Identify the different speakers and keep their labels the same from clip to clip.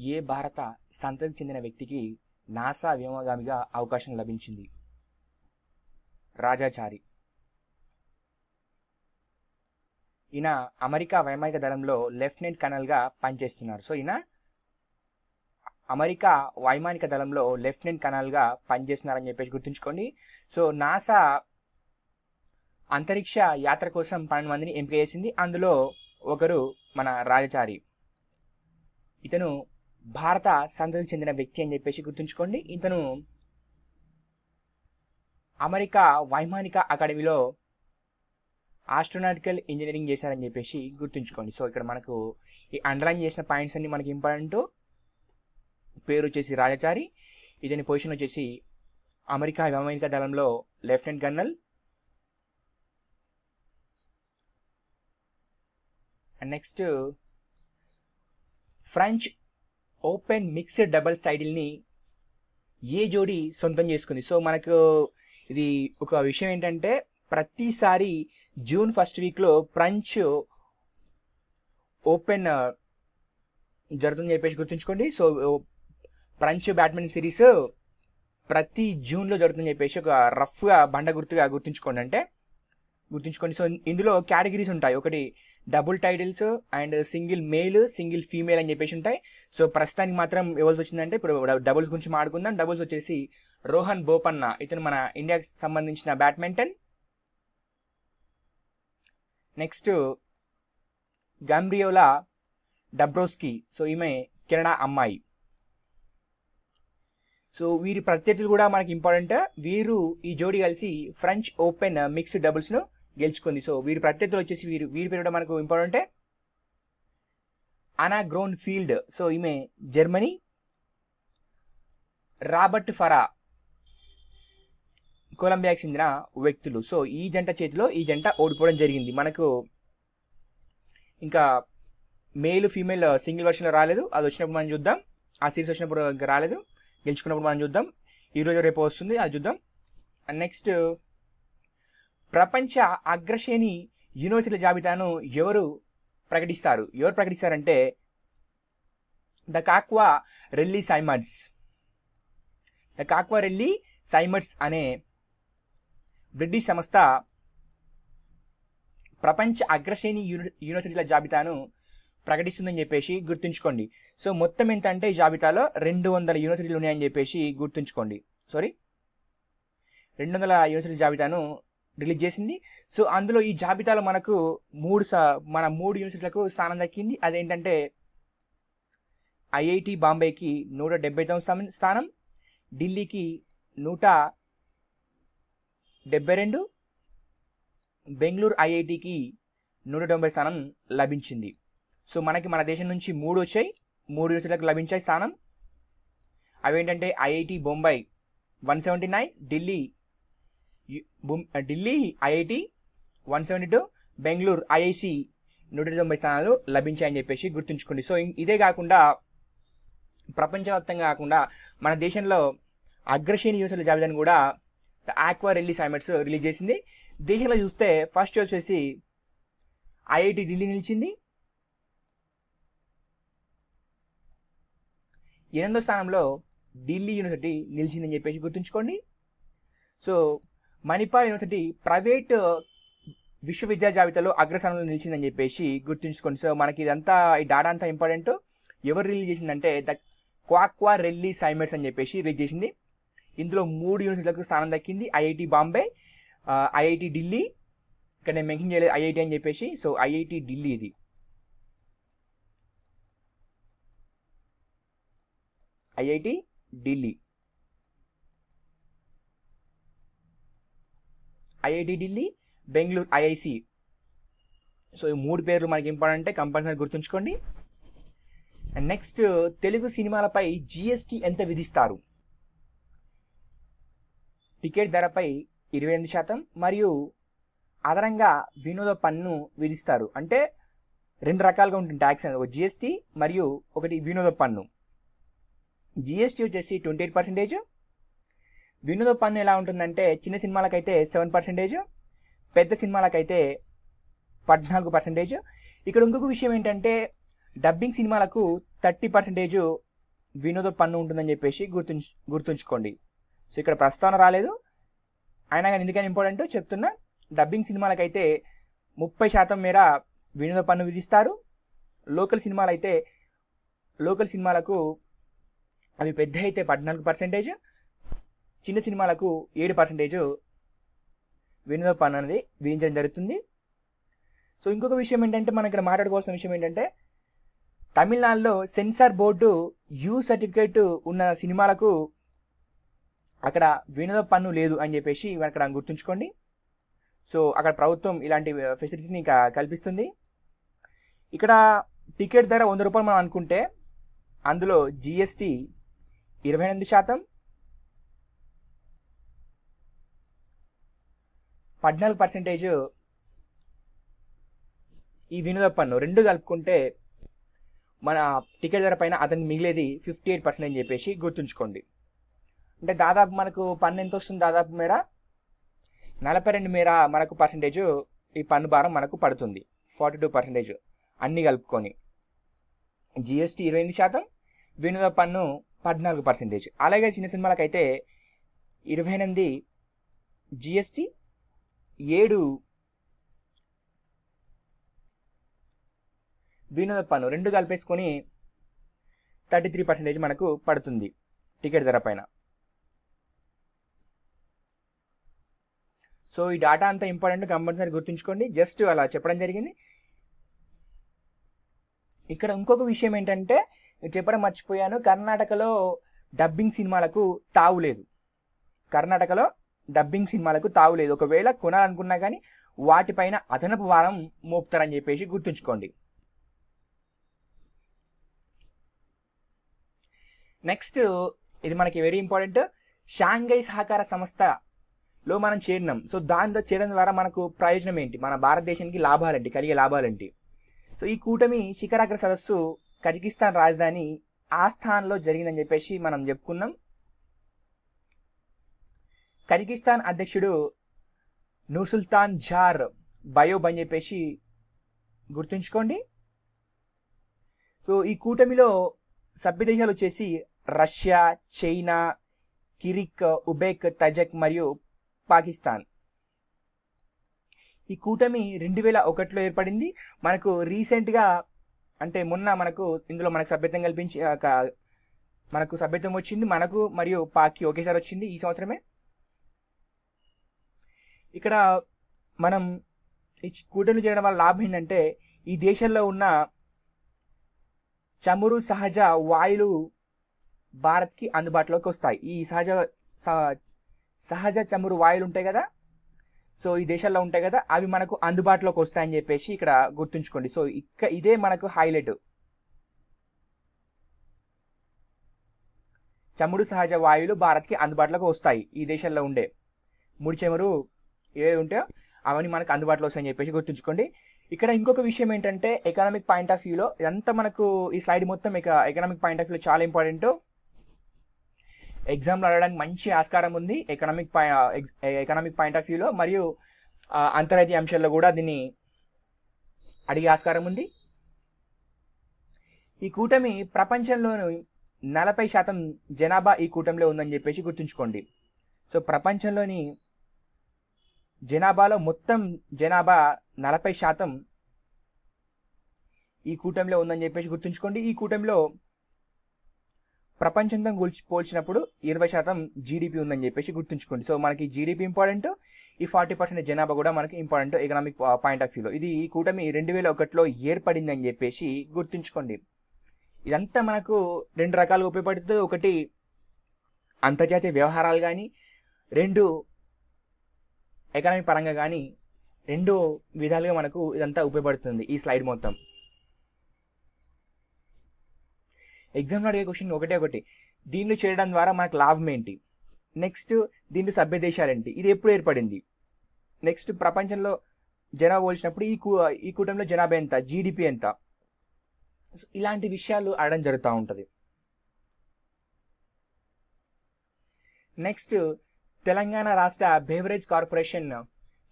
Speaker 1: ఏ భారత సంతతికి చెందిన వ్యక్తికి నాసా వ్యోమగామిగా అవకాశం లభించింది. రాజాచారి. ఈయన అమెరికా వైమానిక దళంలో లెఫ్టినెంట్ కనల్గా పనిచేస్తున్నారు. సో ఈయన అమెరికా వైమానిక దళంలో లెఫ్టినెంట్ కనల్గా పనిచేస్తున్నారని చెప్పేసి గుర్తుంచుకోండి. సో నాసా అంతరిక్ష యాత్ర కోసం పన్నెండు మందిని ఎంపిక చేసింది. అందులో ఒకరు మన రాజచారి. ఇతను భారత సంతతికి చెందిన వ్యక్తి అని చెప్పేసి గుర్తుంచుకోండి. ఇతను అమెరికా వైమానిక అకాడమీలో ఆస్ట్రోనాటికల్ ఇంజనీరింగ్ చేశారని చెప్పేసి గుర్తుంచుకోండి. సో ఇక్కడ మనకు ఈ అండర్లైన్ చేసిన పాయింట్స్ అన్ని మనకి ఇంపార్టెంట్ పేరు వచ్చేసి రాజచారి. ఇతని పొజిషన్ వచ్చేసి అమెరికా వైమానిక దళంలో lieutenant colonel and next French Open mixed doubles టైటిల్ని ఏ జోడి సొంతం చేసుకుంది. సో మనకు ఇది ఒక విషయం ఏంటంటే ప్రతిసారి జూన్ ఫస్ట్ వీక్లో ఫ్రెంచ్ ఓపెన్ జరుగుతుందని చెప్పేసి గుర్తుంచుకోండి. సో ఫ్రెంచ్ బ్యాడ్మింటన్ సిరీస్ ప్రతి జూన్లో జరుగుతుందని చెప్పేసి ఒక రఫ్గా బండ గుర్తుగా గుర్తుంచుకోండి. అంటే గుర్తుంచుకోండి. సో ఇందులో కేటగిరీస్ ఉంటాయి. ఒకటి double titles and single male single female అని చెప్పేసి ఉంటాయి. సో ప్రస్తుతానికి మాత్రం ఎవరికి వచ్చిందంటే ఇప్పుడు డబుల్స్ గురించి మాట్లాడుకుందాం. డబుల్స్ వచ్చేసి రోహన్ బోపన్న ఇతను మన ఇండియాకి సంబంధించిన badminton. Next Gabriela Dabrowski so ఈమె కెనడా అమ్మాయి. సో వీరి ప్రత్యర్థులు కూడా మనకి ఇంపార్టెంట్ వీరు ఈ జోడి కలిసి ఫ్రెంచ్ ఓపెన్ మిక్స్డ్ డబుల్స్ను గెలుచుకుంది. సో వీరి ప్రత్యర్థులు వచ్చేసి వీరు వీరి పేరు మనకు ఇంపార్టెంటే అనా గ్రోన్ ఫీల్డ్ సో ఈమె జర్మనీ. రాబర్ట్ ఫరా కొలంబియాకి చెందిన వ్యక్తులు. సో ఈ జంట చేతిలో ఈ జంట ఓడిపోవడం జరిగింది. మనకు ఇంకా మేల్ ఫీమేల్ సింగిల్ వర్షన్లో రాలేదు. అది వచ్చినప్పుడు మనం చూద్దాం. ఆ సిరీస్ వచ్చినప్పుడు ఇంకా రాలేదు. గెలుచుకున్నప్పుడు మనం చూద్దాం. ఈరోజు రేపు వస్తుంది అది చూద్దాం. అండ్ నెక్స్ట్ ప్రపంచ అగ్రశ్రేణి యూనివర్సిటీల జాబితాను ఎవరు ప్రకటిస్తారు? ఎవరు ప్రకటిస్తారంటే the Quacquarelli Symonds. The Quacquarelli Symonds అనే బ్రిటిష్ సంస్థ ప్రపంచ అగ్రశ్రేణి యూని యూనివర్సిటీల జాబితాను ప్రకటిస్తుందని చెప్పేసి గుర్తుంచుకోండి. సో మొత్తం ఎంత అంటే ఈ జాబితాలో రెండు వందల యూనివర్సిటీలు ఉన్నాయని చెప్పేసి గుర్తుంచుకోండి. సారీ రెండు వందల యూనివర్సిటీ జాబితాను రిలీజ్ చేసింది. సో అందులో ఈ జాబితాలో మనకు మూడు మన మూడు యూనివర్సిటీలకు స్థానం దక్కింది. అదేంటంటే ఐఐటి బాంబేకి నూట డెబ్బై తొమ్మిది స్థానం ఢిల్లీకి నూట డెబ్బై రెండు బెంగళూరు ఐఐటికి నూట తొంభై స్థానం లభించింది. సో మనకి మన దేశం నుంచి మూడు వచ్చాయి. మూడు యూనివర్సిటీలకు లభించాయి స్థానం. అవేంటంటే IIT Bombay one seventy nine Delhi Delhi IIT one seventy two Bengaluru IISc నూట తొంభై స్థానాలు లభించాయని చెప్పేసి గుర్తుంచుకోండి. సో ఇదే కాకుండా ప్రపంచవ్యాప్తంగా కాకుండా మన దేశంలో అగ్రశ్రేణి యూనివర్సిటీల జాబితాను కూడా ఆక్వా రిలీజ్ సైమెట్స్ రిలీజ్ చేసింది. దేశంలో చూస్తే ఫస్ట్ వచ్చేసి ఐఐటి ఢిల్లీ నిలిచింది. ఎనిమిదో స్థానంలో ఢిల్లీ యూనివర్సిటీ నిలిచిందని చెప్పేసి గుర్తుంచుకోండి. సో మణిపాల్ యూనివర్సిటీ ప్రైవేట్ విశ్వవిద్యా జాబితాలో అగ్రస్థానంలో నిలిచిందని చెప్పేసి గుర్తుంచుకోండి. సో మనకి ఇదంతా ఈ డాటా అంతా ఇంపార్టెంట్ ఎవరు రిలీజ్ చేసిందంటే ద క్వాక్వా రెల్లీ సైమెట్స్ అని చెప్పేసి రిలీజ్ చేసింది. ఇందులో మూడు యూనివర్సిటీలకు స్థానం దక్కింది. ఐఐటి బాంబే ఐఐటి ఢిల్లీ ఇక్కడ నేను మెన్షన్ చేయలేదు ఐఐటి అని చెప్పేసి. సో ఐఐటి ఢిల్లీ ఇది. IIT Delhi. IIT Delhi Bengaluru IISc. So ఈ మూడు పేర్లు మనకి ఇంపార్టెంట్ కంపల్సరీ గుర్తుంచుకోండి. అండ్ నెక్స్ట్ తెలుగు సినిమాలపై జిఎస్టి ఎంత విధిస్తారు? టికెట్ ధరపై ఇరవై ఎనిమిది శాతం మరియు అదనంగా వినోద పన్ను విధిస్తారు. అంటే రెండు రకాలుగా ఉంటుంది ట్యాక్స్ అనేది. ఒక జిఎస్టీ మరియు ఒకటి వినోద పన్ను. జిఎస్టీ వచ్చేసి ట్వంటీ ఎయిట్ పర్సెంటేజ్ వినోద పన్ను ఎలా ఉంటుందంటే చిన్న సినిమాలకైతే సెవెన్ పర్సెంటేజ్ పెద్ద సినిమాలకైతే పద్నాలుగు పర్సెంటేజ్. ఇక్కడ ఇంకొక విషయం ఏంటంటే డబ్బింగ్ సినిమాలకు థర్టీ పర్సెంటేజ్ వినోద పన్ను ఉంటుందని చెప్పేసి గుర్తుంచు గుర్తుంచుకోండి. సో ఇక్కడ ప్రస్తావన రాలేదు. అయినా కానీ ఎందుకని ఇంపార్టెంట్ చెప్తున్నా డబ్బింగ్ సినిమాలకైతే ముప్పై శాతం మేర వినోద పన్ను విధిస్తారు. లోకల్ సినిమాలు అయితే లోకల్ సినిమాలకు అవి పెద్ద అయితే పద్నాలుగు పర్సెంటేజ్. చిన్న సినిమాలకు ఏడు పర్సెంటేజ్ వినోద పన్ను అనేది విధించడం జరుగుతుంది. సో ఇంకొక విషయం ఏంటంటే మనం ఇక్కడ మాట్లాడుకోవాల్సిన విషయం ఏంటంటే తమిళనాడులో సెన్సార్ బోర్డు యూ సర్టిఫికేట్ ఉన్న సినిమాలకు అక్కడ వినోద పన్ను లేదు అని చెప్పేసి అక్కడ గుర్తుంచుకోండి. సో అక్కడ ప్రభుత్వం ఇలాంటి ఫెసిలిటీస్ని కల్పిస్తుంది. ఇక్కడ టికెట్ ధర వంద రూపాయలు మనం అనుకుంటే అందులో జిఎస్టి ఇరవై ఎనిమిది శాతం పద్నాలుగు పర్సెంటేజ్ ఈ వినోద పన్ను రెండు కలుపుకుంటే మన టికెట్ ధర పైన అతనికి మిగిలేది ఫిఫ్టీ ఎయిట్ పర్సెంట్ అని చెప్పేసి గుర్తుంచుకోండి. అంటే దాదాపు మనకు పన్ను ఎంత వస్తుంది దాదాపు మేర? నలభై రెండు మేర మనకు పర్సంటేజ్ ఈ పన్ను భారం మనకు పడుతుంది. ఫార్టీ టూ పర్సెంటేజ్ అన్నీ కలుపుకొని. జిఎస్టీ ఇరవై ఎనిమిది శాతం వినోద పన్ను పద్నాలుగు పర్సెంటేజ్ అలాగే చిన్న సినిమాలకైతే ఇరవై ఎనిమిది జిఎస్టీ ఏడు వినోద పన్ను రెండు కలిపేసుకొని థర్టీ త్రీ పర్సెంటేజ్ మనకు పడుతుంది టికెట్ ధర పైన. సో ఈ డాటా అంతా ఇంపార్టెంట్ కంపల్సరీ గుర్తుంచుకోండి. జస్ట్ అలా చెప్పడం జరిగింది. ఇక్కడ ఇంకొక విషయం ఏంటంటే చెప్పడం మర్చిపోయాను కర్ణాటకలో డబ్బింగ్ సినిమాలకు తావు లేదు. కర్ణాటకలో డబ్బింగ్ సినిమాలకు తావులేదు ఒకవేళ కొనాలనుకున్నా కానీ వాటిపైన అదనపు వారం మోపుతారని చెప్పేసి గుర్తుంచుకోండి. నెక్స్ట్ ఇది మనకి వెరీ ఇంపార్టెంట్ షాంఘై సహకార సంస్థలో మనం చేరినాం. సో దానితో చేరడం ద్వారా మనకు ప్రయోజనం ఏంటి? మన భారతదేశానికి లాభాలేంటి కలిగే లాభాలేంటి సో ఈ కూటమి శిఖరాగ్ర సదస్సు కజకిస్తాన్ రాజధాని ఆస్థాన్లో జరిగిందని చెప్పేసి మనం చెప్పుకున్నాం. కజకిస్తాన్ అధ్యక్షుడు నూసుల్తాన్ జార్ బయోబ్ అని చెప్పేసి గుర్తుంచుకోండి. సో ఈ కూటమిలో సభ్య దేశాలు వచ్చేసి Russia China Kyrgyz Uzbek Tajik మరియు పాకిస్తాన్. ఈ కూటమి రెండు వేల ఒకటిలో ఏర్పడింది. మనకు రీసెంట్గా అంటే మొన్న మనకు ఇందులో మనకు సభ్యత్వం కల్పించి ఒక మనకు సభ్యత్వం వచ్చింది. మనకు మరియు పాకి ఒకేసారి వచ్చింది ఈ సంవత్సరమే. ఇక్కడ మనం ఈ కూటమి చేయడం వల్ల లాభం ఏంటంటే ఈ దేశంలో ఉన్న చమురు సహజ వాయులు భారత్కి అందుబాటులోకి వస్తాయి. ఈ సహజ సహజ చమురు వాయులు ఉంటాయి కదా? సో ఈ దేశాల్లో ఉంటాయి కదా? అవి మనకు అందుబాటులోకి వస్తాయని చెప్పేసి ఇక్కడ గుర్తుంచుకోండి. సో ఇక్క ఇదే మనకు హైలైట్. చమురు సహజ వాయువులు భారత్కి అందుబాటులోకి వస్తాయి ఈ దేశాల్లో ఉండే. ముడి చమురు ఏవి ఉంటాయో అవన్నీ మనకు అందుబాటులో వస్తాయని చెప్పేసి గుర్తుంచుకోండి. ఇక్కడ ఇంకొక విషయం ఏంటంటే ఎకనామిక్ పాయింట్ ఆఫ్ వ్యూలో ఇదంతా మనకు ఈ స్లైడ్ మొత్తం ఇక ఎకనామిక్ పాయింట్ ఆఫ్ వ్యూలో చాలా ఇంపార్టెంట్ ఎగ్జామ్లో అడగడానికి మంచి ఆస్కారం ఉంది ఎకనామిక్ ఎకనామిక్ పాయింట్ ఆఫ్ వ్యూలో మరియు అంతర్జాతీయ అంశాల్లో కూడా దీన్ని అడిగే ఆస్కారం ఉంది. ఈ కూటమి ప్రపంచంలోని నలభై శాతం జనాభా ఈ కూటమిలో ఉందని చెప్పేసి గుర్తుంచుకోండి. సో ప్రపంచంలోని జనాభాలో మొత్తం జనాభా నలభై శాతం ఈ కూటమిలో ఉందని చెప్పేసి గుర్తుంచుకోండి. ఈ కూటమిలో ప్రపంచంతో పోల్చి పోల్చినప్పుడు ఇరవై శాతం జీడిపి ఉందని చెప్పేసి గుర్తుంచుకోండి. సో మనకి జీడిపి ఇంపార్టెంట్ ఈ ఫార్టీ పర్సెంట్ జనాభా కూడా మనకి ఇంపార్టెంట్ ఎకనామిక్ పాయింట్ ఆఫ్ వ్యూలో ఇది ఈ కూటమి రెండు వేల ఒకటిలో ఏర్పడింది అని చెప్పేసి గుర్తుంచుకోండి. ఇదంతా మనకు రెండు రకాలుగా ఉపయోగపడుతుంది. ఒకటి అంతర్జాతీయ వ్యవహారాలు కానీ రెండు ఎకానమీ పరంగా కానీ రెండు విధాలుగా మనకు ఇదంతా ఉపయోగపడుతుంది ఈ స్లైడ్ మొత్తం. ఎగ్జామ్లో అడిగే క్వశ్చన్ ఒకటే ఒకటి. దీనిలో చేయడం ద్వారా మనకు లాభం ఏంటి? నెక్స్ట్ దీంట్లో సభ్య దేశాలు ఏంటి? ఇది ఎప్పుడు ఏర్పడింది? నెక్స్ట్ ప్రపంచంలో జనాభా పోల్చినప్పుడు ఈ కూ ఈ కూటమిలో జనాభా ఎంత? జీడిపి ఎంత? ఇలాంటి విషయాలు అడగడం జరుగుతూ ఉంటుంది. నెక్స్ట్ తెలంగాణ రాష్ట్ర బెవరేజ్ కార్పొరేషన్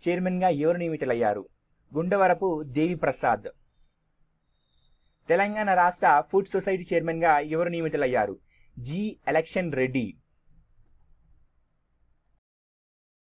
Speaker 1: చైర్మన్గా ఎవరు నియమితులయ్యారు? గుండవరపు దేవి ప్రసాద్. తెలంగాణ రాష్ట్ర ఫుడ్ సొసైటీ చైర్మన్గా ఎవరు నియమితులయ్యారు? జి. ఎలక్షన్ రెడ్డి.